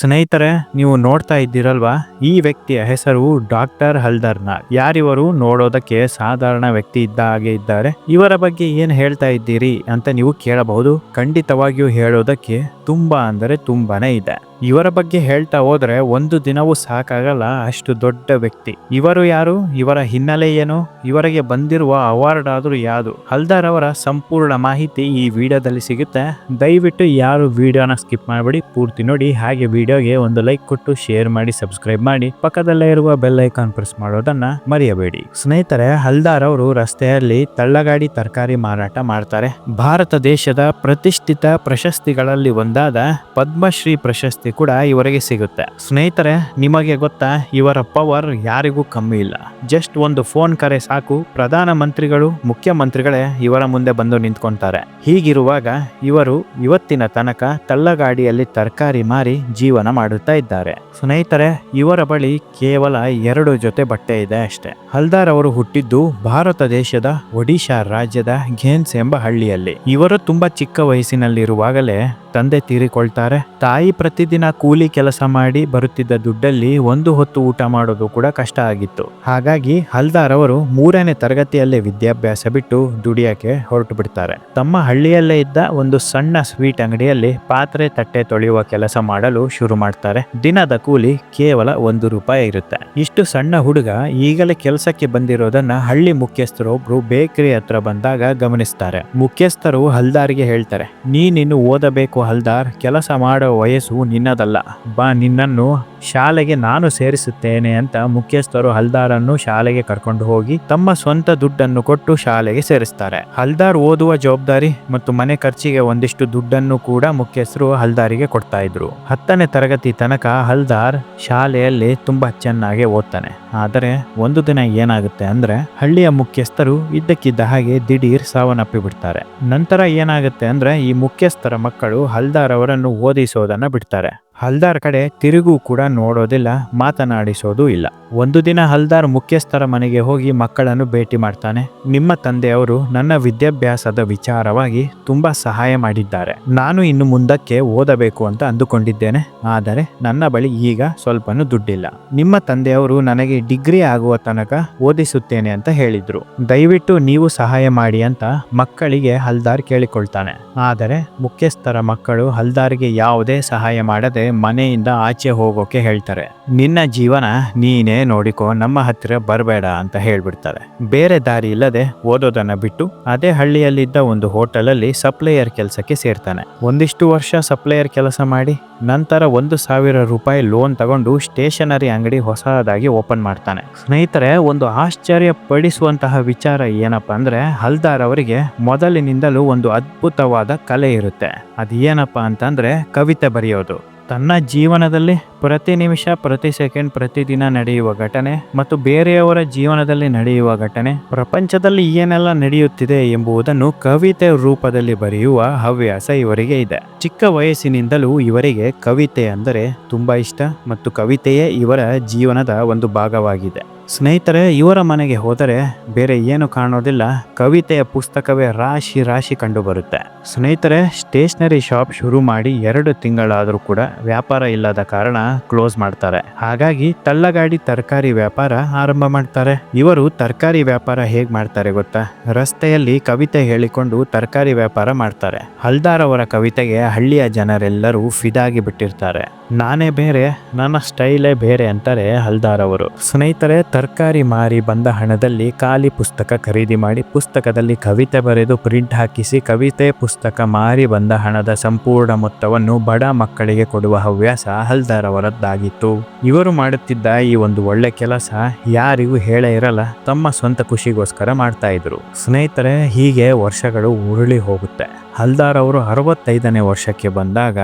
ಸ್ನೇಹಿತರೆ, ನೀವು ನೋಡ್ತಾ ಇದ್ದೀರಲ್ವಾ? ಈ ವ್ಯಕ್ತಿಯ ಹೆಸರು ಡಾಕ್ಟರ್ ಹಲ್ದರ್ನಾಗ್ ಯಾರಿವರು ನೋಡೋದಕ್ಕೆ ಸಾಧಾರಣ ವ್ಯಕ್ತಿ ಇದ್ದ ಹಾಗೆ ಇದ್ದಾರೆ. ಇವರ ಬಗ್ಗೆ ಏನ್ ಹೇಳ್ತಾ ಇದ್ದೀರಿ ಅಂತ ನೀವು ಕೇಳಬಹುದು. ಖಂಡಿತವಾಗಿಯೂ ಹೇಳೋದಕ್ಕೆ ತುಂಬಾ ಅಂದರೆ ತುಂಬಾನೇ ಇದೆ. ಇವರ ಬಗ್ಗೆ ಹೇಳ್ತಾ ಹೋದ್ರೆ ಒಂದು ದಿನವೂ ಸಾಕಾಗಲ್ಲ ಅಷ್ಟು ದೊಡ್ಡ ವ್ಯಕ್ತಿ. ಇವರು ಯಾರು? ಇವರ ಹಿನ್ನೆಲೆ ಏನು? ಇವರಿಗೆ ಬಂದಿರುವ ಅವಾರ್ಡ್ ಆದರೂ ಯಾವುದು? ಹಲ್ದಾರ್ ಅವರ ಸಂಪೂರ್ಣ ಮಾಹಿತಿ ಈ ವಿಡಿಯೋದಲ್ಲಿ ಸಿಗುತ್ತೆ. ದಯವಿಟ್ಟು ಯಾರು ವಿಡಿಯೋನ ಸ್ಕಿಪ್ ಮಾಡಬೇಡಿ, ಪೂರ್ತಿ ನೋಡಿ. ಹಾಗೆ ವಿಡಿಯೋಗೆ ಒಂದು ಲೈಕ್ ಕೊಟ್ಟು, ಶೇರ್ ಮಾಡಿ, ಸಬ್ಸ್ಕ್ರೈಬ್ ಮಾಡಿ. ಪಕ್ಕದಲ್ಲೇ ಇರುವ ಬೆಲ್ ಐಕಾನ್ ಪ್ರೆಸ್ ಮಾಡೋದನ್ನ ಮರೆಯಬೇಡಿ. ಸ್ನೇಹಿತರೆ, ಹಲ್ದಾರ್ ಅವರು ರಸ್ತೆಯಲ್ಲಿ ತಳ್ಳಗಾಡಿ ತರಕಾರಿ ಮಾರಾಟ ಮಾಡ್ತಾರೆ. ಭಾರತ ದೇಶದ ಪ್ರತಿಷ್ಠಿತ ಪ್ರಶಸ್ತಿಗಳಲ್ಲಿ ಒಂದಾದ ಪದ್ಮಶ್ರೀ ಪ್ರಶಸ್ತಿ ಕೂಡ ಇವರಿಗೆ ಸಿಗುತ್ತೆ. ಸ್ನೇಹಿತರೆ, ನಿಮಗೆ ಗೊತ್ತಾ, ಇವರ ಪವರ್ ಯಾರಿಗೂ ಕಮ್ಮಿ ಇಲ್ಲ. ಜಸ್ಟ್ ಒಂದು ಫೋನ್ ಕರೆ ಸಾಕು, ಪ್ರಧಾನ ಮಂತ್ರಿಗಳು, ಮುಖ್ಯಮಂತ್ರಿಗಳೇ ಇವರ ಮುಂದೆ ಬಂದು ನಿಂತ್ಕೊಂತಾರೆ. ಹೀಗಿರುವಾಗ ಇವರು ಇವತ್ತಿನ ತನಕ ತಳ್ಳಗಾಡಿಯಲ್ಲಿ ತರಕಾರಿ ಮಾರಿ ಜೀವನ ಮಾಡುತ್ತಾ ಇದ್ದಾರೆ. ಸ್ನೇಹಿತರೆ, ಇವರ ಬಳಿ ಕೇವಲ ಎರಡು ಜೊತೆ ಬಟ್ಟೆ ಇದೆ ಅಷ್ಟೇ. ಹಲ್ದಾರ್ ಅವರು ಹುಟ್ಟಿದ್ದು ಭಾರತ ದೇಶದ ಒಡಿಶಾ ರಾಜ್ಯದ ಘೇನ್ಸ್ ಎಂಬ ಹಳ್ಳಿಯಲ್ಲಿ. ಇವರು ತುಂಬಾ ಚಿಕ್ಕ ವಯಸ್ಸಿನಲ್ಲಿರುವಾಗಲೇ ತಂದೆ ತೀರಿಕೊಳ್ತಾರೆ, ತಾಯಿ ಪ್ರತಿದಿನ ಕೂಲಿ ಕೆಲಸ ಮಾಡಿ ಬರುತ್ತಿದ್ದ ದುಡ್ಡಲ್ಲಿ ಒಂದು ಹೊತ್ತು ಊಟ ಮಾಡೋದು ಕೂಡ ಕಷ್ಟ ಆಗಿತ್ತು. ಹಾಗಾಗಿ ಹಲ್ದಾರ್ ಅವರು ಮೂರನೇ ತರಗತಿಯಲ್ಲೇ ವಿದ್ಯಾಭ್ಯಾಸ ಬಿಟ್ಟು ದುಡಿಯಕ್ಕೆ ಹೊರಟು ಬಿಡ್ತಾರೆ. ತಮ್ಮ ಹಳ್ಳಿಯಲ್ಲೇ ಇದ್ದ ಒಂದು ಸಣ್ಣ ಸ್ವೀಟ್ ಅಂಗಡಿಯಲ್ಲಿ ಪಾತ್ರೆ ತಟ್ಟೆ ತೊಳೆಯುವ ಕೆಲಸ ಮಾಡಲು ಶುರು ಮಾಡ್ತಾರೆ. ದಿನದ ಕೂಲಿ ಕೇವಲ ಒಂದು ರೂಪಾಯಿ ಇರುತ್ತೆ. ಇಷ್ಟು ಸಣ್ಣ ಹುಡುಗ ಈಗಲೇ ಕೆಲಸಕ್ಕೆ ಬಂದಿರೋದನ್ನ ಹಳ್ಳಿ ಮುಖ್ಯಸ್ಥರು ಒಬ್ರು ಬೇಕರಿ ಹತ್ರ ಬಂದಾಗ ಗಮನಿಸ್ತಾರೆ. ಮುಖ್ಯಸ್ಥರು ಹಲ್ದಾರ್ಗೆ ಹೇಳ್ತಾರೆ, ನೀನಿನ್ನು ಓದಬೇಕು ಹಲ್ದಾರ್, ಕೆಲಸ ಮಾಡೋ ವಯಸ್ಸು ನಿನ್ನದಲ್ಲ. ಬಾ ನಿನ್ನನ್ನು ಶಾಲೆಗೆ ನಾನು ಸೇರಿಸುತ್ತೇನೆ ಅಂತ ಮುಖ್ಯಸ್ಥರು ಹಲ್ದಾರನ್ನು ಶಾಲೆಗೆ ಕರ್ಕೊಂಡು ಹೋಗಿ ತಮ್ಮ ಸ್ವಂತ ದುಡ್ಡನ್ನು ಕೊಟ್ಟು ಶಾಲೆಗೆ ಸೇರಿಸ್ತಾರೆ. ಹಲ್ದಾರ್ ಓದುವ ಜವಾಬ್ದಾರಿ ಮತ್ತು ಮನೆ ಖರ್ಚಿಗೆ ಒಂದಿಷ್ಟು ದುಡ್ಡನ್ನು ಕೂಡ ಮುಖ್ಯಸ್ಥರು ಹಲ್ದಾರಿಗೆ ಕೊಡ್ತಾ ಇದ್ರು. ಹತ್ತನೇ ತರಗತಿ ತನಕ ಹಲ್ದಾರ್ ಶಾಲೆಯಲ್ಲಿ ತುಂಬಾ ಚೆನ್ನಾಗಿ ಓದ್ತಾನೆ. ಆದರೆ ಒಂದು ದಿನ ಏನಾಗುತ್ತೆ ಅಂದ್ರೆ ಹಳ್ಳಿಯ ಮುಖ್ಯಸ್ಥರು ಇದ್ದಕ್ಕಿದ್ದ ಹಾಗೆ ದಿಢೀರ್ ಸಾವನ್ನಪ್ಪಿ ಬಿಡ್ತಾರೆ. ನಂತರ ಏನಾಗುತ್ತೆ ಅಂದ್ರೆ ಈ ಮುಖ್ಯಸ್ಥರ ಮಕ್ಕಳು ಹಲ್ದಾರ್ ಅವರನ್ನು ಓದಿಸೋದನ್ನ ಬಿಡ್ತಾರೆ. ಹಲ್ದಾರ್ ಕಡೆ ತಿರುಗೂ ಕೂಡ ನೋಡೋದಿಲ್ಲ, ಮಾತನಾಡಿಸೋದು ಇಲ್ಲ. ಒಂದು ದಿನ ಹಲ್ದಾರ್ ಮುಖ್ಯಸ್ಥರ ಮನೆಗೆ ಹೋಗಿ ಮಕ್ಕಳನ್ನು ಭೇಟಿ ಮಾಡ್ತಾನೆ. ನಿಮ್ಮ ತಂದೆಯವರು ನನ್ನ ವಿದ್ಯಾಭ್ಯಾಸದ ವಿಚಾರವಾಗಿ ತುಂಬಾ ಸಹಾಯ ಮಾಡಿದ್ದಾರೆ. ನಾನು ಇನ್ನು ಮುಂದಕ್ಕೆ ಓದಬೇಕು ಅಂತ ಅಂದುಕೊಂಡಿದ್ದೇನೆ. ಆದರೆ ನನ್ನ ಬಳಿ ಈಗ ಸ್ವಲ್ಪನೂ ದುಡ್ಡಿಲ್ಲ. ನಿಮ್ಮ ತಂದೆಯವರು ನನಗೆ ಡಿಗ್ರಿ ಆಗುವ ತನಕ ಓದಿಸುತ್ತೇನೆ ಅಂತ ಹೇಳಿದ್ರು. ದಯವಿಟ್ಟು ನೀವು ಸಹಾಯ ಮಾಡಿ ಅಂತ ಮಕ್ಕಳಿಗೆ ಹಲ್ದಾರ್ ಕೇಳಿಕೊಳ್ತಾನೆ. ಆದರೆ ಮುಖ್ಯಸ್ಥರ ಮಕ್ಕಳು ಹಲ್ದಾರ್ಗೆ ಯಾವುದೇ ಸಹಾಯ ಮಾಡದೆ ಮನೆಯಿಂದ ಆಚೆ ಹೋಗೋಕೆ ಹೇಳ್ತಾರೆ. ನಿನ್ನ ಜೀವನ ನೀನೇ ನೋಡಿಕೋ, ನಮ್ಮ ಹತ್ತಿರ ಬರಬೇಡ ಅಂತ ಹೇಳ್ಬಿಡ್ತಾರೆ. ಬೇರೆ ದಾರಿ ಇಲ್ಲದೆ ಓದೋದನ್ನ ಬಿಟ್ಟು ಅದೇ ಹಳ್ಳಿಯಲ್ಲಿದ್ದ ಒಂದು ಹೋಟೆಲಲ್ಲಿ ಸಪ್ಲೈಯರ್ ಕೆಲಸಕ್ಕೆ ಸೇರ್ತಾನೆ. ಒಂದಿಷ್ಟು ವರ್ಷ ಸಪ್ಲೈಯರ್ ಕೆಲಸ ಮಾಡಿ, ನಂತರ ಒಂದು ಸಾವಿರ ರೂಪಾಯಿ ಲೋನ್ ತಗೊಂಡು ಸ್ಟೇಷನರಿ ಅಂಗಡಿ ಹೊಸದಾಗಿ ಓಪನ್ ಮಾಡ್ತಾನೆ. ಸ್ನೇಹಿತರೆ, ಒಂದು ಆಶ್ಚರ್ಯ ಪಡಿಸುವಂತಹ ವಿಚಾರ ಏನಪ್ಪಾ ಅಂದ್ರೆ, ಹಲ್ದಾರ್ ಅವರಿಗೆ ಮೊದಲಿನಿಂದಲೂ ಒಂದು ಅದ್ಭುತವಾದ ಕಲೆ ಇರುತ್ತೆ. ಅದು ಏನಪ್ಪಾ ಅಂತಂದ್ರೆ, ಕವಿತೆ ಬರೆಯೋದು. ತನ್ನ ಜೀವನದಲ್ಲಿ ಪ್ರತಿ ನಿಮಿಷ, ಪ್ರತಿ ಸೆಕೆಂಡ್ ಪ್ರತಿದಿನ ನಡೆಯುವ ಘಟನೆ ಮತ್ತು ಬೇರೆಯವರ ಜೀವನದಲ್ಲಿ ನಡೆಯುವ ಘಟನೆ, ಪ್ರಪಂಚದಲ್ಲಿ ಏನೆಲ್ಲ ನಡೆಯುತ್ತಿದೆ ಎಂಬುದನ್ನು ಕವಿತೆ ರೂಪದಲ್ಲಿ ಬರೆಯುವ ಹವ್ಯಾಸ ಇವರಿಗೆ ಇದೆ. ಚಿಕ್ಕ ವಯಸ್ಸಿನಿಂದಲೂ ಇವರಿಗೆ ಕವಿತೆ ಅಂದರೆ ತುಂಬಾ ಇಷ್ಟ ಮತ್ತು ಕವಿತೆಯೇ ಇವರ ಜೀವನದ ಒಂದು ಭಾಗವಾಗಿದೆ. ಸ್ನೇಹಿತರೆ, ಇವರ ಮನೆಗೆ ಹೋದರೆ ಬೇರೆ ಏನು ಕಾಣೋದಿಲ್ಲ. ಕವಿತೆಯ ಪುಸ್ತಕವೇ ರಾಶಿ ರಾಶಿ ಕಂಡು ಬರುತ್ತೆ. ಸ್ನೇಹಿತರೆ, ಸ್ಟೇಷನರಿ ಶಾಪ್ ಶುರು ಮಾಡಿ ಎರಡು ತಿಂಗಳಾದರೂ ಕೂಡ ವ್ಯಾಪಾರ ಇಲ್ಲದ ಕಾರಣ ಕ್ಲೋಸ್ ಮಾಡ್ತಾರೆ. ಹಾಗಾಗಿ ತಳ್ಳಗಾಡಿ ತರಕಾರಿ ವ್ಯಾಪಾರ ಆರಂಭ ಮಾಡ್ತಾರೆ. ಇವರು ತರಕಾರಿ ವ್ಯಾಪಾರ ಹೇಗ್ ಮಾಡ್ತಾರೆ ಗೊತ್ತಾ? ರಸ್ತೆಯಲ್ಲಿ ಕವಿತೆ ಹೇಳಿಕೊಂಡು ತರಕಾರಿ ವ್ಯಾಪಾರ ಮಾಡ್ತಾರೆ. ಹಲ್ದಾರ್ ಅವರ ಕವಿತೆಗೆ ಹಳ್ಳಿಯ ಜನರೆಲ್ಲರೂ ಫಿದಾಗಿ ಬಿಟ್ಟಿರ್ತಾರೆ. ನಾನೇ ಬೇರೆ, ನನ್ನ ಸ್ಟೈಲೇ ಬೇರೆ ಅಂತಾರೆ ಹಲ್ದಾರ್ ಅವರು. ಸ್ನೇಹಿತರೆ, ತರಕಾರಿ ಮಾರಿ ಬಂದ ಹಣದಲ್ಲಿ ಖಾಲಿ ಪುಸ್ತಕ ಖರೀದಿ ಮಾಡಿ ಪುಸ್ತಕದಲ್ಲಿ ಕವಿತೆ ಬರೆದು ಪ್ರಿಂಟ್ ಹಾಕಿಸಿ ಕವಿತೆ ಪುಸ್ತಕ ಮಾರಿ ಬಂದ ಹಣದ ಸಂಪೂರ್ಣ ಮೊತ್ತವನ್ನು ಬಡ ಮಕ್ಕಳಿಗೆ ಕೊಡುವ ಹವ್ಯಾಸ ಹಲ್ದಾರ್ ಅವರದ್ದಾಗಿತ್ತು. ಇವರು ಮಾಡುತ್ತಿದ್ದ ಈ ಒಂದು ಒಳ್ಳೆ ಕೆಲಸ ಯಾರಿಗೂ ಹೇಳೇ ಇರಲ್ಲ, ತಮ್ಮ ಸ್ವಂತ ಖುಷಿಗೋಸ್ಕರ ಮಾಡ್ತಾ ಇದ್ರು. ಸ್ನೇಹಿತರೆ, ಹೀಗೆ ವರ್ಷಗಳು ಉರುಳಿ ಹೋಗುತ್ತೆ. ಹಲ್ದಾರ್ ಅವರು ಅರವತ್ತೈದನೇ ವರ್ಷಕ್ಕೆ ಬಂದಾಗ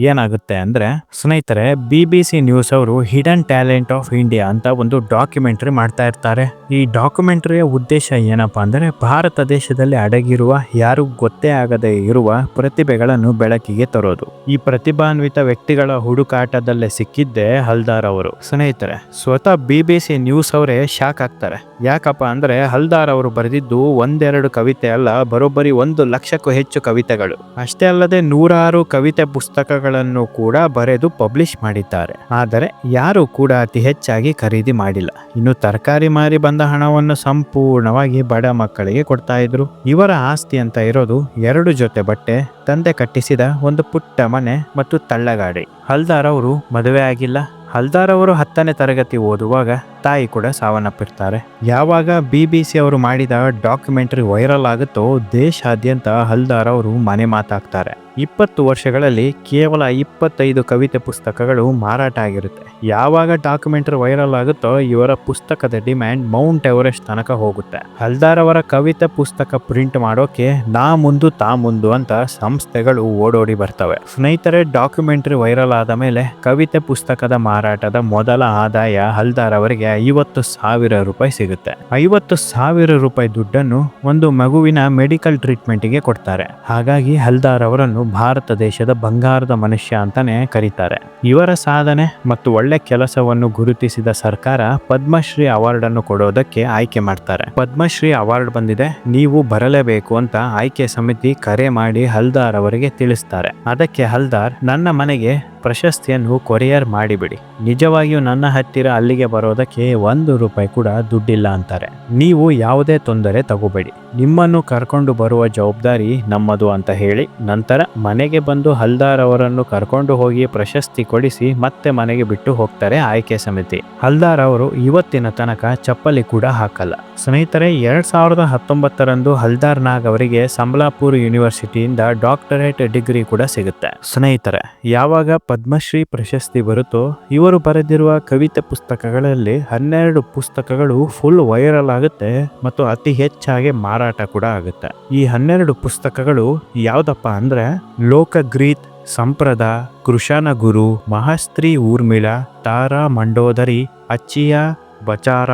ಏನಾಗುತ್ತೆ ಅಂದ್ರೆ, ಸ್ನೇಹಿತರೆ ಬಿ ಬಿ ಸಿ ನ್ಯೂಸ್ ಅವರು ಹಿಡನ್ ಟ್ಯಾಲೆಂಟ್ ಆಫ್ ಇಂಡಿಯಾ ಅಂತ ಒಂದು ಡಾಕ್ಯುಮೆಂಟ್ರಿ ಮಾಡ್ತಾ ಇರ್ತಾರೆ. ಈ ಡಾಕ್ಯುಮೆಂಟ್ರಿಯ ಉದ್ದೇಶ ಏನಪ್ಪಾ ಅಂದ್ರೆ, ಭಾರತ ದೇಶದಲ್ಲಿ ಅಡಗಿರುವ, ಯಾರು ಗೊತ್ತೇ ಆಗದೆ ಇರುವ ಪ್ರತಿಭೆಗಳನ್ನು ಬೆಳಕಿಗೆ ತರೋದು. ಈ ಪ್ರತಿಭಾನ್ವಿತ ವ್ಯಕ್ತಿಗಳ ಹುಡುಕಾಟದಲ್ಲೇ ಸಿಕ್ಕಿದ್ದೇ ಹಲ್ದಾರ್ ಅವರು. ಸ್ನೇಹಿತರೆ, ಸ್ವತಃ ಬಿ ಬಿ ಸಿ ನ್ಯೂಸ್ ಅವರೇ ಶಾಕ್ ಆಗ್ತಾರೆ. ಯಾಕಪ್ಪ ಅಂದ್ರೆ, ಹಲ್ದಾರ್ ಅವರು ಬರೆದಿದ್ದು ಒಂದೆರಡು ಕವಿತೆ ಅಲ್ಲ, ಬರೋಬ್ಬರಿ ಒಂದು ಲಕ್ಷಕ್ಕೂ ಹೆಚ್ಚು ಕವಿತೆಗಳು. ಅಷ್ಟೇ ಅಲ್ಲದೆ ನೂರಾರು ಕವಿತೆ ಪುಸ್ತಕಗಳ ಪುಸ್ತಕಗಳನ್ನು ಕೂಡ ಬರೆದು ಪಬ್ಲಿಷ್ ಮಾಡಿದ್ದಾರೆ. ಆದರೆ ಯಾರು ಕೂಡ ಅತಿ ಹೆಚ್ಚಾಗಿ ಖರೀದಿ ಮಾಡಿಲ್ಲ. ಇನ್ನು ತರಕಾರಿ ಮಾರಿ ಬಂದ ಹಣವನ್ನು ಸಂಪೂರ್ಣವಾಗಿ ಬಡ ಮಕ್ಕಳಿಗೆ ಕೊಡ್ತಾ ಇದ್ರು. ಇವರ ಆಸ್ತಿ ಅಂತ ಇರೋದು ಎರಡು ಜೊತೆ ಬಟ್ಟೆ, ತಂದೆ ಕಟ್ಟಿಸಿದ ಒಂದು ಪುಟ್ಟ ಮನೆ ಮತ್ತು ತಳ್ಳಗಾಡಿ. ಹಲ್ದಾರ್ ಅವರು ಮದುವೆ ಆಗಿಲ್ಲ. ಹಲ್ದಾರ್ ಅವರು ಹತ್ತನೇ ತರಗತಿ ಓದುವಾಗ ತಾಯಿ ಕೂಡ ಸಾವನ್ನಪ್ಪಿರ್ತಾರೆ. ಯಾವಾಗ ಬಿ ಬಿ ಸಿ ಅವರು ಮಾಡಿದ ಡಾಕ್ಯುಮೆಂಟರಿ ವೈರಲ್ ಆಗುತ್ತೋ ದೇಶಾದ್ಯಂತ ಹಲ್ದಾರ್ ಅವರು ಮನೆ ಮಾತಾಗ್ತಾರೆ ಇಪ್ಪತ್ತು ವರ್ಷಗಳಲ್ಲಿ ಕೇವಲ ಇಪ್ಪತ್ತೈದು ಕವಿತೆ ಪುಸ್ತಕಗಳು ಮಾರಾಟ ಆಗಿರುತ್ತೆ. ಯಾವಾಗ ಡಾಕ್ಯುಮೆಂಟರಿ ವೈರಲ್ ಆಗುತ್ತೋ ಇವರ ಪುಸ್ತಕದ ಡಿಮ್ಯಾಂಡ್ ಮೌಂಟ್ ಎವರೆಸ್ಟ್ ತನಕ ಹೋಗುತ್ತೆ. ಹಲ್ದಾರ್ ಅವರ ಕವಿತೆ ಪುಸ್ತಕ ಪ್ರಿಂಟ್ ಮಾಡೋಕೆ ನಾ ಮುಂದು ತಾ ಮುಂದು ಅಂತ ಸಂಸ್ಥೆಗಳು ಓಡೋಡಿ ಬರ್ತವೆ. ಸ್ನೇಹಿತರೆ, ಡಾಕ್ಯುಮೆಂಟರಿ ವೈರಲ್ ಆದ ಮೇಲೆ ಕವಿತೆ ಪುಸ್ತಕದ ಮಾರಾಟದ ಮೊದಲ ಆದಾಯ ಹಲ್ದಾರ್ ಅವರಿಗೆ ಐವತ್ತು ಸಾವಿರ ರೂಪಾಯಿ ಸಿಗುತ್ತೆ. ಐವತ್ತು ಸಾವಿರ ರೂಪಾಯಿ ದುಡ್ಡನ್ನು ಒಂದು ಮಗುವಿನ ಮೆಡಿಕಲ್ ಟ್ರೀಟ್ಮೆಂಟ್ಗೆ ಕೊಡ್ತಾರೆ. ಹಾಗಾಗಿ ಹಲ್ದಾರ್ ಅವರನ್ನು ಭಾರತ ದೇಶದ ಬಂಗಾರದ ಮನುಷ್ಯ ಅಂತಾನೆ ಕರೀತಾರೆ. ಇವರ ಸಾಧನೆ ಮತ್ತು ಒಳ್ಳೆ ಕೆಲಸವನ್ನು ಗುರುತಿಸಿದ ಸರ್ಕಾರ ಪದ್ಮಶ್ರೀ ಅವಾರ್ಡ್ ಅನ್ನು ಕೊಡೋದಕ್ಕೆ ಆಯ್ಕೆ ಮಾಡ್ತಾರೆ. ಪದ್ಮಶ್ರೀ ಅವಾರ್ಡ್ ಬಂದಿದೆ, ನೀವು ಬರಲೇಬೇಕು ಅಂತ ಆಯ್ಕೆ ಸಮಿತಿ ಕರೆ ಮಾಡಿ ಹಲ್ದಾರ್ ಅವರಿಗೆ ತಿಳಿಸ್ತಾರೆ. ಅದಕ್ಕೆ ಹಲ್ದಾರ್, ನನ್ನ ಮನೆಗೆ ಪ್ರಶಸ್ತಿಯನ್ನು ಕೊರಿಯರ್ ಮಾಡಿಬಿಡಿ. ನಿಜವಾಗಿಯೂ ನನ್ನ ಹತ್ತಿರ ಅಲ್ಲಿಗೆ ಬರೋದಕ್ಕೆ ಒಂದು ರೂಪಾಯಿ ಕೂಡ ದುಡ್ಡಿಲ್ಲ ಅಂತಾರೆ. ನೀವು ಯಾವುದೇ ತೊಂದರೆ ತಗೋಬೇಡಿ. ನಿಮ್ಮನ್ನು ಕರ್ಕೊಂಡು ಬರುವ ಜವಾಬ್ದಾರಿ ನಮ್ಮದು ಅಂತ ಹೇಳಿ, ನಂತರ ಮನೆಗೆ ಬಂದು ಹಲ್ದಾರ್ ಅವರನ್ನು ಕರ್ಕೊಂಡು ಹೋಗಿ ಪ್ರಶಸ್ತಿ ಕೊಡಿಸಿ ಮತ್ತೆ ಮನೆಗೆ ಬಿಟ್ಟು ಹೋಗ್ತಾರೆ ಆಯ್ಕೆ ಸಮಿತಿ. ಹಲ್ದಾರ್ ಅವರು ಇವತ್ತಿನ ತನಕ ಚಪ್ಪಲಿ ಕೂಡ ಹಾಕಲ್ಲ. ಸ್ನೇಹಿತರೆ, ಎರಡ್ ಸಾವಿರದ ಹತ್ತೊಂಬತ್ತರಂದು ಹಲ್ದಾರ್ ನಾಗ್ ಅವರಿಗೆ ಸಂಬಲಾಪುರ್ ಯೂನಿವರ್ಸಿಟಿಯಿಂದ ಡಾಕ್ಟರೇಟ್ ಡಿಗ್ರಿ ಕೂಡ ಸಿಗುತ್ತೆ. ಸ್ನೇಹಿತರೆ, ಯಾವಾಗ ಪದ್ಮಶ್ರೀ ಪ್ರಶಸ್ತಿ ಬರುತ್ತೋ, ಇವರು ಬರೆದಿರುವ ಕವಿತೆ ಪುಸ್ತಕಗಳಲ್ಲಿ ಹನ್ನೆರಡು ಪುಸ್ತಕಗಳು ಫುಲ್ ವೈರಲ್ ಆಗುತ್ತೆ ಮತ್ತು ಅತಿ ಹೆಚ್ಚಾಗಿ ಮಾರಾಟ ಕೂಡ ಆಗುತ್ತೆ. ಈ ಹನ್ನೆರಡು ಪುಸ್ತಕಗಳು ಯಾವ್ದಪ್ಪ ಅಂದ್ರೆ ಲೋಕಗ್ರೀತ್ ಸಂಪ್ರದ ಕೃಷಾನ ಗುರು, ಮಹಾಸ್ತ್ರೀ ಊರ್ಮಿಳ, ತಾರಾ ಮಂಡೋದರಿ, ಅಚ್ಚಿಯ, ಬಚಾರ,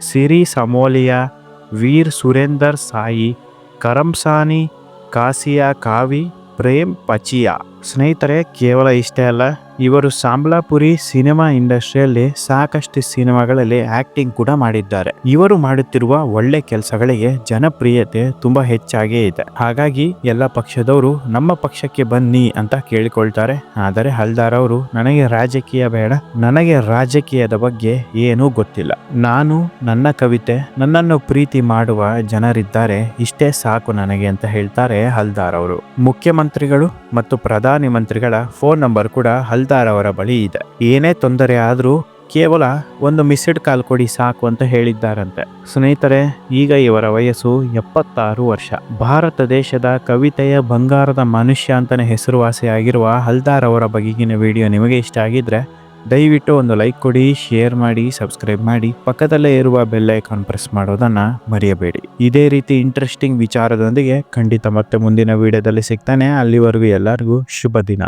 ಸಿರಿ ಸಮೋಲಿಯಾ, ವೀರ್ ಸುರೇಂದರ್ ಸಾಯಿ, ಕರಂಸಾನಿ, ಕಾಸಿಯಾ ಕಾವಿ, ಪ್ರೇಮ್ ಪಚಿಯಾ. ಸ್ನೇಹಿತರೆ, ಕೇವಲ ಇಷ್ಟೇ ಅಲ್ಲ ಇವರು ಸಾಂಬ್ಲಾಪುರಿ ಸಿನಿಮಾ ಇಂಡಸ್ಟ್ರಿಯಲ್ಲಿ ಸಾಕಷ್ಟು ಸಿನಿಮಾಗಳಲ್ಲಿ ಆಕ್ಟಿಂಗ್ ಕೂಡ ಮಾಡಿದ್ದಾರೆ. ಇವರು ಮಾಡುತ್ತಿರುವ ಒಳ್ಳೆ ಕೆಲಸಗಳಿಗೆ ಜನಪ್ರಿಯತೆ ತುಂಬಾ ಹೆಚ್ಚಾಗೇ ಇದೆ. ಹಾಗಾಗಿ ಎಲ್ಲ ಪಕ್ಷದವರು, ನಮ್ಮ ಪಕ್ಷಕ್ಕೆ ಬನ್ನಿ ಅಂತ ಕೇಳಿಕೊಳ್ತಾರೆ. ಆದರೆ ಹಲ್ದಾರ್ ಅವರು, ನನಗೆ ರಾಜಕೀಯ ಬೇಡ, ನನಗೆ ರಾಜಕೀಯದ ಬಗ್ಗೆ ಏನೂ ಗೊತ್ತಿಲ್ಲ. ನಾನು ನನ್ನ ಕವಿತೆ, ನನ್ನನ್ನು ಪ್ರೀತಿ ಮಾಡುವ ಜನರಿದ್ದಾರೆ, ಇಷ್ಟೇ ಸಾಕು ನನಗೆ ಅಂತ ಹೇಳ್ತಾರೆ ಹಲ್ದಾರ್ ಅವರು. ಮುಖ್ಯಮಂತ್ರಿಗಳು ಮತ್ತು ಪ್ರಧಾನಿ ಮಂತ್ರಿಗಳ ಫೋನ್ ನಂಬರ್ ಕೂಡ ಹಲ್ದಾರ್ ಅವರ ಬಳಿ ಇದೆ. ಏನೇ ತೊಂದರೆ ಆದರೂ ಕೇವಲ ಒಂದು ಮಿಸ್ಡ್ ಕಾಲ್ ಕೊಡಿ ಸಾಕು ಅಂತ ಹೇಳಿದ್ದಾರಂತೆ. ಸ್ನೇಹಿತರೆ, ಈಗ ಇವರ ವಯಸ್ಸು ಎಪ್ಪತ್ತಾರು ವರ್ಷ. ಭಾರತ ದೇಶದ ಕವಿತೆಯ ಬಂಗಾರದ ಮನುಷ್ಯ ಅಂತಾನೆ ಹೆಸರುವಾಸಿಯಾಗಿರುವ ಹಲ್ದಾರ್ ಅವರ ಬಗೆಗಿನ ವಿಡಿಯೋ ನಿಮಗೆ ಇಷ್ಟ ಆಗಿದ್ರೆ ದಯವಿಟ್ಟು ಒಂದು ಲೈಕ್ ಕೊಡಿ, ಶೇರ್ ಮಾಡಿ, ಸಬ್ಸ್ಕ್ರೈಬ್ ಮಾಡಿ. ಪಕ್ಕದಲ್ಲೇ ಇರುವ ಬೆಲ್ ಐಕಾನ್ ಪ್ರೆಸ್ ಮಾಡೋದನ್ನ ಮರೆಯಬೇಡಿ. ಇದೇ ರೀತಿ ಇಂಟ್ರೆಸ್ಟಿಂಗ್ ವಿಚಾರದೊಂದಿಗೆ ಖಂಡಿತ ಮತ್ತೆ ಮುಂದಿನ ವಿಡಿಯೋದಲ್ಲಿ ಸಿಗ್ತಾನೆ. ಅಲ್ಲಿವರೆಗೂ ಎಲ್ಲರಿಗೂ ಶುಭ ದಿನ.